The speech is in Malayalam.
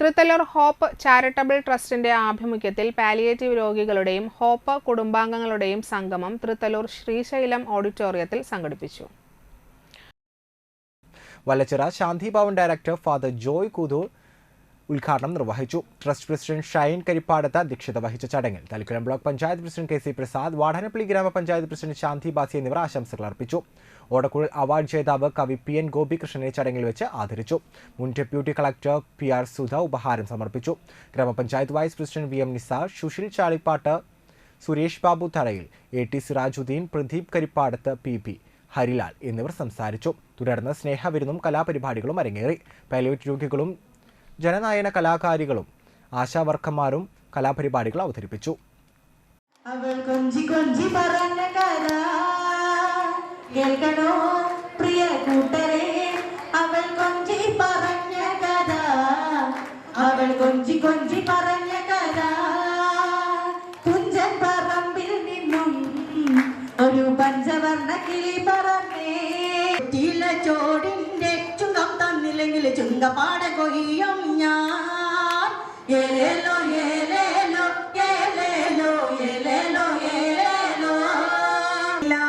തൃത്തല്ലൂർ ഹോപ്പ് ചാരിറ്റബിൾ ട്രസ്റ്റിന്റെ ആഭിമുഖ്യത്തിൽ പാലിയേറ്റീവ് രോഗികളുടെയും ഹോപ്പ് കുടുംബാംഗങ്ങളുടെയും സംഗമം തൃത്തല്ലൂർ ശ്രീശൈലം ഓഡിറ്റോറിയത്തിൽ സംഘടിപ്പിച്ചു. വല്ലച്ചിറ ശാന്തി ഭവൻ ഡയറക്ടർ ഫാദർ ജോയ് കുതൂർ ഉദ്ഘാടനം നിർവഹിച്ചു. ട്രസ്റ്റ് പ്രസിഡന്റ് ഷൈൻ കരിപ്പാടത്ത് അധ്യക്ഷത വഹിച്ച ചടങ്ങിൽ Thalikkulam block panchayat president K C Prasad Vadanappally ഗ്രാമപഞ്ചായത്ത് പ്രസിഡന്റ് ശാന്തി ബാസി എന്നിവർ ആശംസകൾ അർപ്പിച്ചു. ഓടക്കുഴൽ അവാർഡ് ജേതാവ് കവി പി എൻ ഗോപികൃഷ്ണനെ ചടങ്ങിൽ വെച്ച് ആദരിച്ചു. മുൻ deputy collector P R Sudha ഉപഹാരം സമർപ്പിച്ചു. ഗ്രാമപഞ്ചായത്ത് vice president V M Nisar Susheel Chalippatt Suresh Babu Tharayil A T Sirajuddin Pradeep Karippadath P P Harilal എന്നിവർ സംസാരിച്ചു. തുടർന്ന് സ്നേഹവിരുന്നും കലാപരിപാടികളും അരങ്ങേറി. പൈലറ്റ് രോഗികളും ജനനായന കലാകാരികളും ആശാവർക്കന്മാരും കലാപരിപാടികൾ അവതരിപ്പിച്ചു. അവൾ കൊഞ്ചി കഥ പ്രിയ കൊഞ്ചി കഥ കൊഞ്ചി കൊഞ്ചി കഥ തുഞ്ചൻ പറമ്പിൽ ഒരു പഞ്ചവർണ കിളി പറഞ്ഞേ ചോടിന്റെ ചുങ്കം തന്നില്ലെങ്കിൽ ചുങ്കപ്പാട കൊയ്യും. ఏలేలో ఏలేలో ఏలేలో ఏలేలో ఏలేలో ఇలా